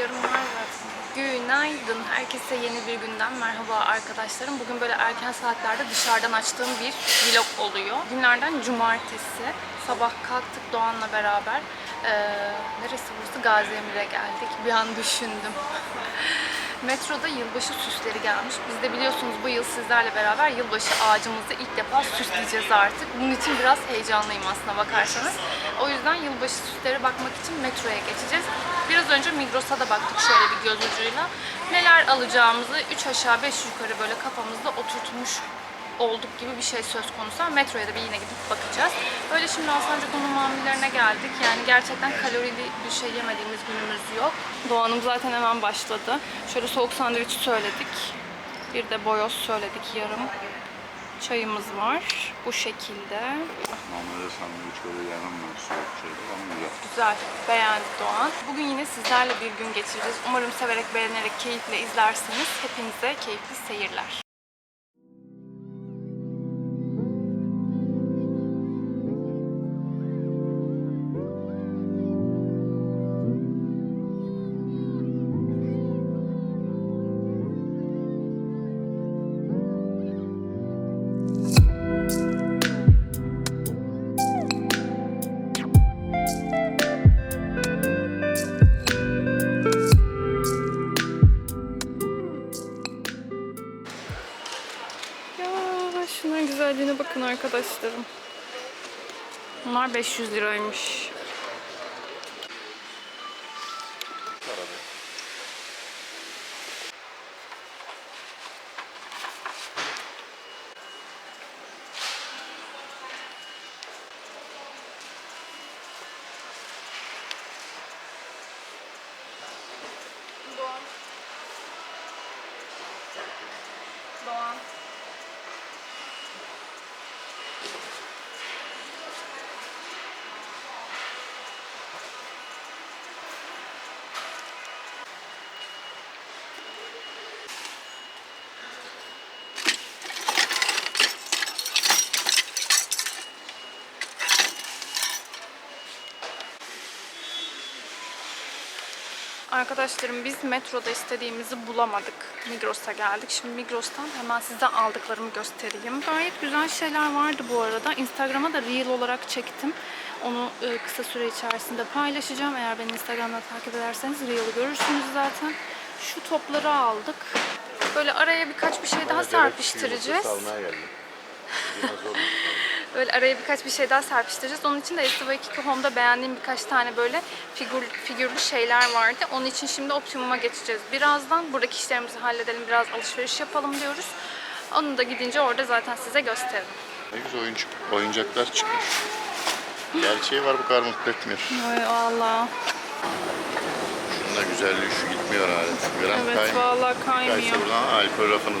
yarım var. Günaydın. Herkese yeni bir günden merhaba arkadaşlarım. Bugün böyle erken saatlerde dışarıdan açtığım bir vlog oluyor. Günlerden cumartesi. Sabah kalktık Doğan'la beraber. Ee, neresi burası? Gazi Emir'e geldik. Bir an düşündüm. Metroda yılbaşı süsleri gelmiş. Biz de biliyorsunuz bu yıl sizlerle beraber yılbaşı ağacımızı ilk defa süsleyeceğiz artık. Bunun için biraz heyecanlıyım aslına bakarsanız. O yüzden yılbaşı süsleri bakmak için metroya geçeceğiz. Biraz önce Migros'a da baktık şöyle bir göz ucuyla. Neler alacağımızı 3 aşağı 5 yukarı böyle kafamızda oturtmuş olduk gibi bir şey söz konusu. Ama Metroya da bir yine gidip bakacağız. Böyle şimdi Alsancak Unu mamullerine geldik. Yani gerçekten kalorili bir şey yemediğimiz günümüz yok. Doğan'ım zaten hemen başladı. Şöyle soğuk sandviç söyledik. Bir de boyoz söyledik yarım. Çayımız var. Bu şekilde. Normalde sandviç böyle yanılmıyor soğuk şeyler ama güzel. Güzel. Beğendi Doğan. Bugün yine sizlerle bir gün geçireceğiz. Umarım severek, beğenerek, keyifle izlersiniz. Hepinize keyifli seyirler. 500 liraymış. Doğan. Arkadaşlarım biz metroda istediğimizi bulamadık. Migros'a geldik. Şimdi Migros'tan hemen size aldıklarımı göstereyim. Gayet güzel şeyler vardı bu arada. Instagram'a da Reel olarak çektim. Onu e, kısa süre içerisinde paylaşacağım. Eğer beni Instagram'da takip ederseniz Reel'ı görürsünüz zaten. Şu topları aldık. Böyle araya birkaç bir şey daha serpiştireceğiz. Salmaya geldim. Böyle araya birkaç bir şey daha serpiştireceğiz. Onun için de STV 2 Home'da beğendiğim birkaç tane böyle figür, figürlü şeyler vardı. Onun için şimdi Optimum'a geçeceğiz. Birazdan buradaki işlerimizi halledelim, biraz alışveriş yapalım diyoruz. Onu da gidince orada zaten size gösteririm. Ne güzel oyuncak, oyuncaklar çıkmış. Gerçeği var bu kadar mutlu etmiyor. Ay Allah. Şunun da güzelliği şu gitmiyor alet. Gram Evet kaymıyor. vallahi kaymıyor. Kaysa buradan alkol rafını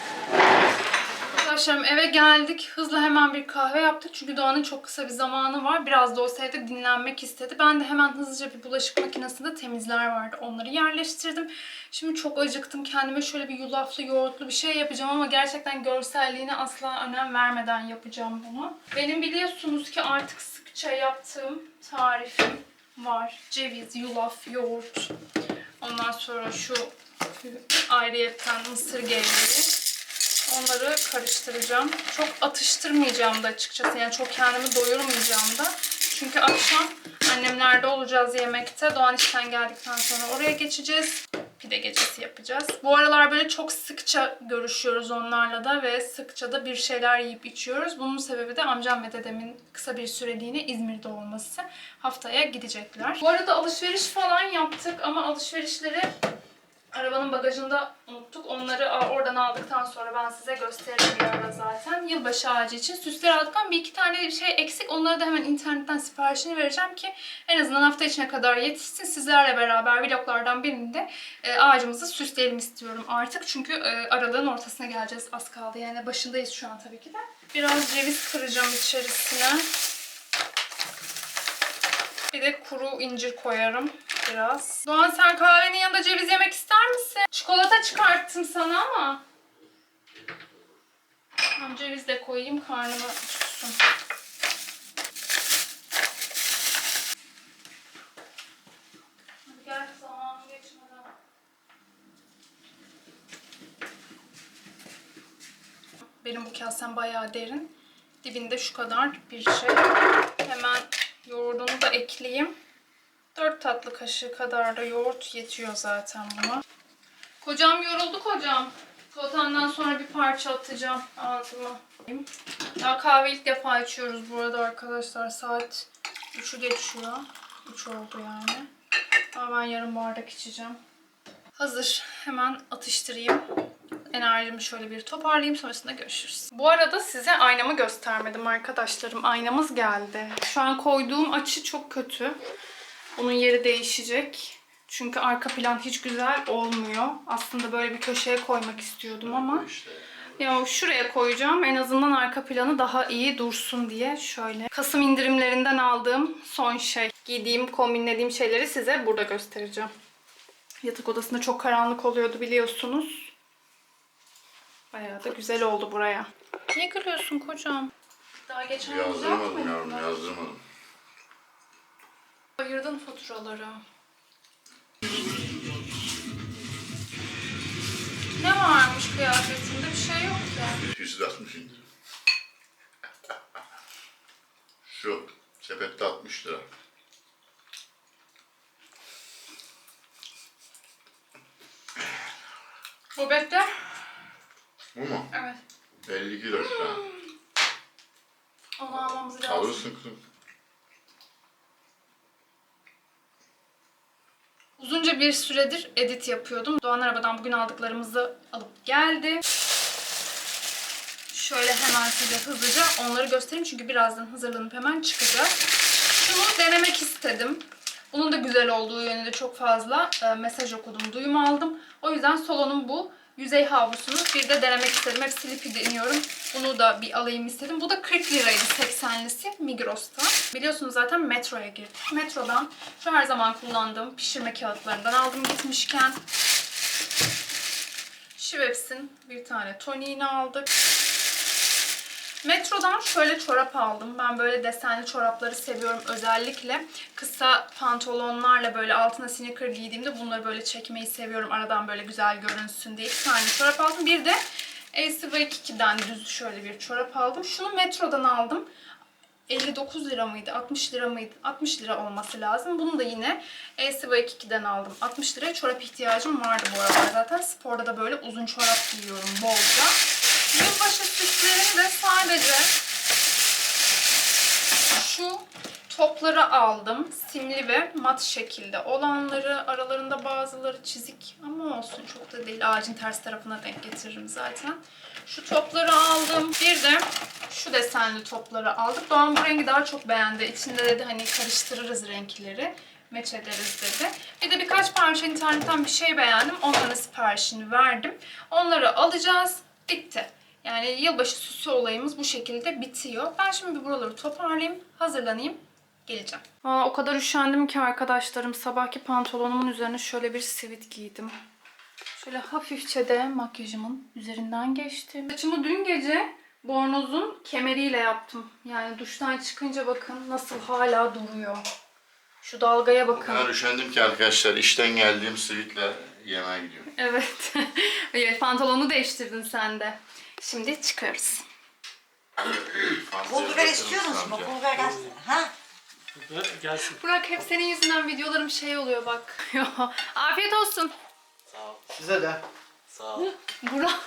Arkadaşlarım eve geldik. Hızlı hemen bir kahve yaptık. Çünkü Doğan'ın çok kısa bir zamanı var. Biraz da olsa evde dinlenmek istedi. Ben de hemen hızlıca bir bulaşık makinesinde temizler vardı. Onları yerleştirdim. Şimdi çok acıktım. Kendime şöyle bir yulaflı, yoğurtlu bir şey yapacağım ama gerçekten görselliğine asla önem vermeden yapacağım bunu. Benim biliyorsunuz ki artık sıkça yaptığım tarifim var. Ceviz, yulaf, yoğurt. Ondan sonra şu ayrıyetten mısır gevreği. Onları karıştıracağım. Çok atıştırmayacağım da açıkçası. Yani çok kendimi doyurmayacağım da. Çünkü akşam annemlerde olacağız yemekte. Doğan işten geldikten sonra oraya geçeceğiz. Pide gecesi yapacağız. Bu aralar böyle çok sıkça görüşüyoruz onlarla da ve sıkça da bir şeyler yiyip içiyoruz. Bunun sebebi de amcam ve dedemin kısa bir süreliğine İzmir'de olması. Haftaya gidecekler. Bu arada alışveriş falan yaptık ama alışverişleri Arabanın bagajında unuttuk. Onları oradan aldıktan sonra ben size gösteririm bir zaten. Yılbaşı ağacı için süsler aldık ama bir iki tane şey eksik. Onları da hemen internetten siparişini vereceğim ki en azından hafta içine kadar yetişsin. Sizlerle beraber vloglardan birinde e, ağacımızı süsleyelim istiyorum artık. Çünkü e, aralığın ortasına geleceğiz az kaldı. Yani başındayız şu an tabii ki de. Biraz ceviz kıracağım içerisine. Bir de kuru incir koyarım biraz. Doğan sen kahvenin yanında ceviz yemek ister misin? Çikolata çıkarttım sana ama. Tamam ceviz de koyayım zaman geçmeden. Benim bu kasem bayağı derin. Dibinde şu kadar bir şey. Hemen yoğurdunu da ekleyeyim. 4 tatlı kaşığı kadar da yoğurt yetiyor zaten buna. Kocam yoruldu kocam. Salatandan sonra bir parça atacağım ağzıma. Daha kahve ilk defa içiyoruz burada arkadaşlar. Saat 3'ü geçiyor. 3 oldu yani. Ama ben yarım bardak içeceğim. Hazır. Hemen atıştırayım. Enerjimi şöyle bir toparlayayım sonrasında görüşürüz. Bu arada size aynamı göstermedim arkadaşlarım. Aynamız geldi. Şu an koyduğum açı çok kötü. Onun yeri değişecek. Çünkü arka plan hiç güzel olmuyor. Aslında böyle bir köşeye koymak istiyordum ama ya şuraya koyacağım. En azından arka planı daha iyi dursun diye şöyle. Kasım indirimlerinden aldığım son şey. Giydiğim, kombinlediğim şeyleri size burada göstereceğim. Yatak odasında çok karanlık oluyordu biliyorsunuz. Bayağı da güzel oldu buraya. Niye gülüyorsun kocam? Daha geçen Yazdırmadım yavrum yazdırmadım. Ayırdın faturaları. Ne varmış kıyafetinde? Bir şey yok ki. 160 indirim. Şu sepette 60 lira. Bobette? Bu mu? Evet. 50 kilo şu an. Onu almamız lazım. Alırsın kızım. Uzunca bir süredir edit yapıyordum. Doğan Arabadan bugün aldıklarımızı alıp geldi. Şöyle hemen size hızlıca onları göstereyim çünkü birazdan hazırlanıp hemen çıkacak. Şunu denemek istedim. Bunun da güzel olduğu yönünde çok fazla e, mesaj okudum, duyum aldım. O yüzden Solo'nun bu yüzey havlusunu bir de denemek istedim. Hep Sleepy deniyorum. Bunu da bir alayım istedim. Bu da 40 liraydı 80'lisi Migros'ta. Biliyorsunuz zaten metroya girdim. Metrodan şu her zaman kullandığım pişirme kağıtlarından aldım gitmişken. Schweppes'in bir tane toniğini aldık. Metrodan şöyle çorap aldım. Ben böyle desenli çorapları seviyorum. Özellikle kısa pantolonlarla böyle altına sneaker giydiğimde bunları böyle çekmeyi seviyorum. Aradan böyle güzel görünsün diye iki tane çorap aldım. Bir de ACV2'den düz şöyle bir çorap aldım. Şunu metrodan aldım. 59 lira mıydı? 60 lira mıydı? 60 lira olması lazım. Bunu da yine ACV2'den aldım. 60 liraya çorap ihtiyacım vardı bu aralar zaten. Sporda da böyle uzun çorap giyiyorum bolca. Yılbaşı süslerini de sadece şu topları aldım. Simli ve mat şekilde olanları. Aralarında bazıları çizik ama olsun çok da değil. Ağacın ters tarafına denk getiririm zaten. Şu topları aldım. Bir de şu desenli topları aldık. Doğan bu rengi daha çok beğendi. İçinde dedi hani karıştırırız renkleri. Meç ederiz dedi. Bir de birkaç parça internetten bir şey beğendim. Onların siparişini verdim. Onları alacağız. Bitti. Yani yılbaşı süsü olayımız bu şekilde bitiyor. Ben şimdi bir buraları toparlayayım, hazırlanayım, geleceğim. Aa, o kadar üşendim ki arkadaşlarım. Sabahki pantolonumun üzerine şöyle bir sivit giydim. Şöyle hafifçe de makyajımın üzerinden geçtim. Saçımı dün gece bornozun kemeriyle yaptım. Yani duştan çıkınca bakın nasıl hala duruyor. Şu dalgaya bakın. kadar üşendim ki arkadaşlar işten geldiğim sweetle yemeğe gidiyorum. Evet. evet pantolonu değiştirdin sen de. Şimdi çıkıyoruz. Pul biber istiyorsunuz mu? Pul biber gelsin. Ha? Gelsin. Burak hep senin yüzünden videolarım şey oluyor bak. Afiyet olsun. Size de. Sağ ol. Burak.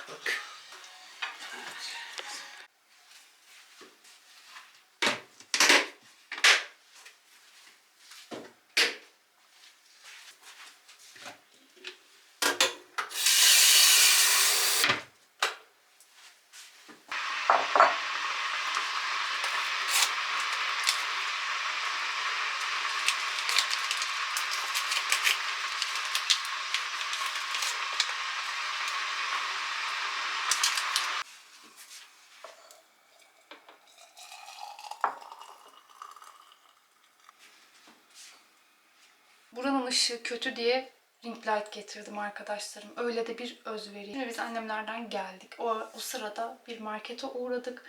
Işığı kötü diye ring light getirdim arkadaşlarım. Öyle de bir özveri. Şimdi biz annemlerden geldik. O, o sırada bir markete uğradık.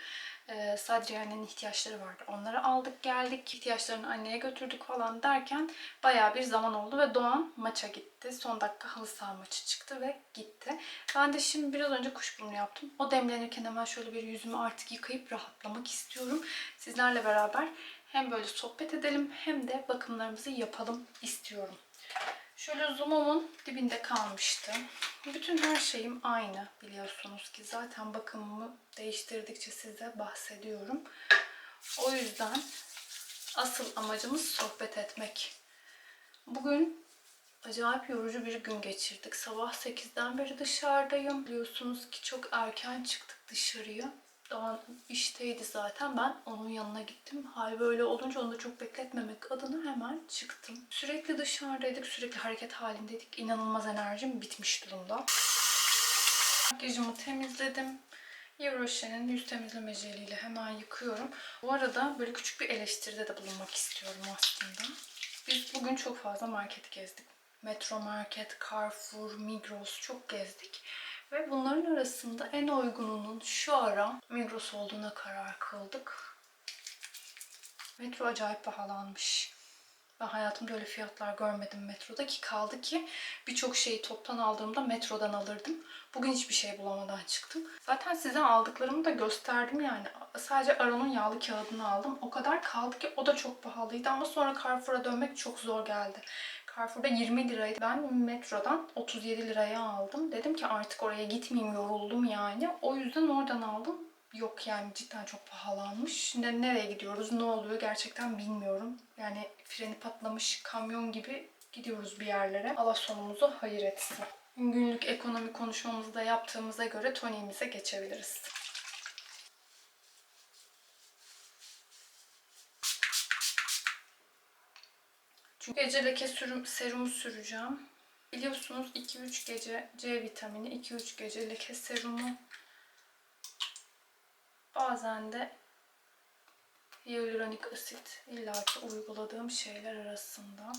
Ee, sadece annenin ihtiyaçları vardı. Onları aldık geldik. İhtiyaçlarını anneye götürdük falan derken bayağı bir zaman oldu ve Doğan maça gitti. Son dakika halı saha maçı çıktı ve gitti. Ben de şimdi biraz önce kuşburnu yaptım. O demlenirken hemen şöyle bir yüzümü artık yıkayıp rahatlamak istiyorum. Sizlerle beraber hem böyle sohbet edelim hem de bakımlarımızı yapalım istiyorum. Şöyle zoom'umun dibinde kalmıştı. Bütün her şeyim aynı biliyorsunuz ki. Zaten bakımımı değiştirdikçe size bahsediyorum. O yüzden asıl amacımız sohbet etmek. Bugün acayip yorucu bir gün geçirdik. Sabah 8'den beri dışarıdayım. Biliyorsunuz ki çok erken çıktık dışarıya. Doğan işteydi zaten. Ben onun yanına gittim. Hal böyle olunca onu da çok bekletmemek adına hemen çıktım. Sürekli dışarıdaydık. Sürekli hareket halindeydik. İnanılmaz enerjim bitmiş durumda. Makyajımı temizledim. Yves Rocher'in yüz temizleme jeliyle hemen yıkıyorum. Bu arada böyle küçük bir eleştiride de bulunmak istiyorum aslında. Biz bugün çok fazla market gezdik. Metro Market, Carrefour, Migros çok gezdik. Ve bunların arasında en uygununun şu ara Migros olduğuna karar kıldık. Metro acayip pahalanmış. Ben hayatımda öyle fiyatlar görmedim metroda ki kaldı ki birçok şeyi toptan aldığımda metrodan alırdım. Bugün hiçbir şey bulamadan çıktım. Zaten size aldıklarımı da gösterdim yani. Sadece Aron'un yağlı kağıdını aldım. O kadar kaldı ki o da çok pahalıydı ama sonra Carrefour'a dönmek çok zor geldi. Carrefour'da 20 liraydı. Ben metrodan 37 liraya aldım. Dedim ki artık oraya gitmeyeyim yoruldum yani. O yüzden oradan aldım. Yok yani cidden çok pahalanmış. Ne, nereye gidiyoruz, ne oluyor gerçekten bilmiyorum. Yani freni patlamış kamyon gibi gidiyoruz bir yerlere. Allah sonumuzu hayır etsin. Günlük ekonomi konuşmamızı da yaptığımıza göre toniğimize geçebiliriz. Çünkü gece leke sürüm, serumu süreceğim. Biliyorsunuz 2-3 gece C vitamini, 2-3 gece leke serumu. Bazen de hyaluronik asit illaki uyguladığım şeyler arasında.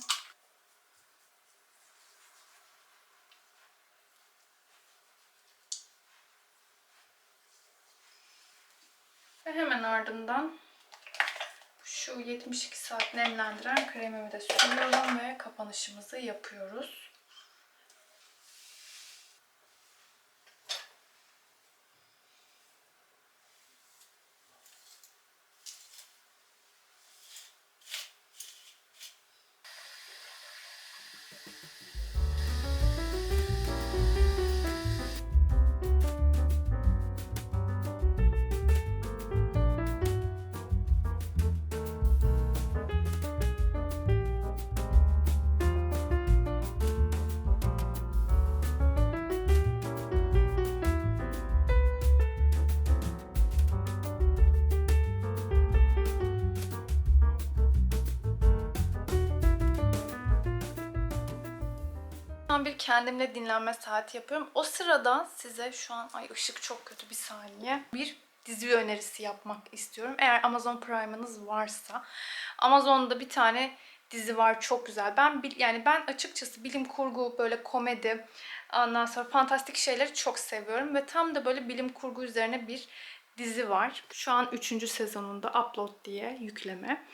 Ve hemen ardından şu 72 saat nemlendiren kremimi de sürüyorum ve kapanışımızı yapıyoruz. An bir kendimle dinlenme saati yapıyorum. O sırada size şu an ay ışık çok kötü bir saniye. Bir dizi önerisi yapmak istiyorum. Eğer Amazon Prime'ınız varsa Amazon'da bir tane dizi var çok güzel. Ben yani ben açıkçası bilim kurgu böyle komedi ondan sonra fantastik şeyleri çok seviyorum ve tam da böyle bilim kurgu üzerine bir dizi var. Şu an 3. sezonunda Upload diye yükleme.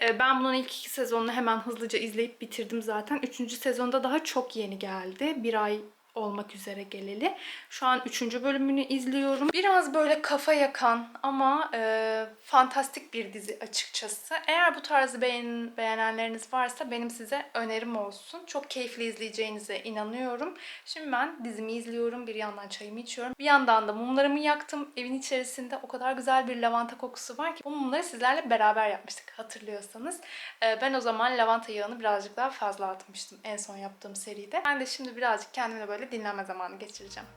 Ee, Ben bunun ilk iki sezonunu hemen hızlıca izleyip bitirdim zaten. Üçüncü sezonda daha çok yeni geldi. Bir ay olmak üzere geleli. Şu an üçüncü bölümünü izliyorum. Biraz böyle kafa yakan ama e, fantastik bir dizi açıkçası. Eğer bu tarzı beğen, beğenenleriniz varsa benim size önerim olsun. Çok keyifli izleyeceğinize inanıyorum. Şimdi ben dizimi izliyorum. Bir yandan çayımı içiyorum. Bir yandan da mumlarımı yaktım. Evin içerisinde o kadar güzel bir lavanta kokusu var ki bu mumları sizlerle beraber yapmıştık hatırlıyorsanız. E, ben o zaman lavanta yağını birazcık daha fazla atmıştım en son yaptığım seride. Ben de şimdi birazcık kendimle böyle dinlenme zamanı geçireceğim.